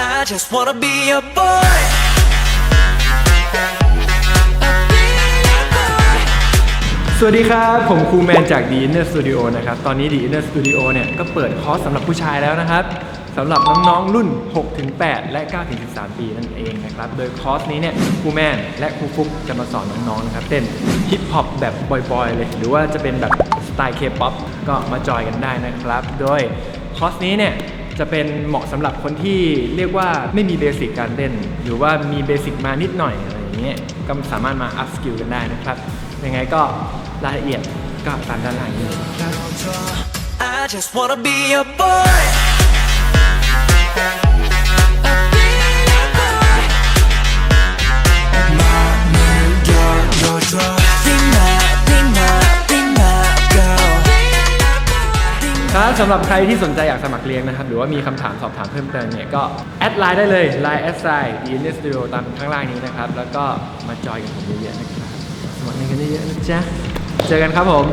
I just wanna be a boy. สวัสดีครับ ผมครูแมนจาก The Inner Studio นะครับ ตอนนี้ The Inner Studio เนี่ย ก็เปิดคอร์สสำหรับผู้ชายแล้วนะครับสำหรับน้องๆ รุ่น 6-8 และ 9-13 ปีนั่นเองนะครับ โดยคอร์สนี้เนี่ยครูแมนและครูฟุกจะมาสอนน้องๆ นะครับ เต้นฮิปฮอปแบบบอยๆ เลย หรือว่าจะเป็นแบบสไตล์เคป๊อปก็มาจอยกันได้นะครับ โดยคอร์สนี้เนี่ย จะเป็นเหมาะสำหรับคนที่เรียกว่าไม่มีเบสิกการเล่น หรือว่ามีเบสิกมานิดหน่อยอะไรอย่างเงี้ยก็สามารถมาอัพสกิลกันได้นะครับ ยังไงก็รายละเอียดก็ตามด้านล่างนี้ครับ ครับสำหรับใครที่สนใจอยากสมัครเรียนนะครับ หรือว่ามีคำถามสอบถามเพิ่มเติมเนี่ย ก็แอดไลน์ได้เลยไลน์แอดไซด์ดีเนสตูดิโอตามข้างล่างนี้นะครับ แล้วก็มาจอยกับผมเยอะๆนะครับสมัครเรียนกันเยอะๆนะจ๊ะเจอกันครับผม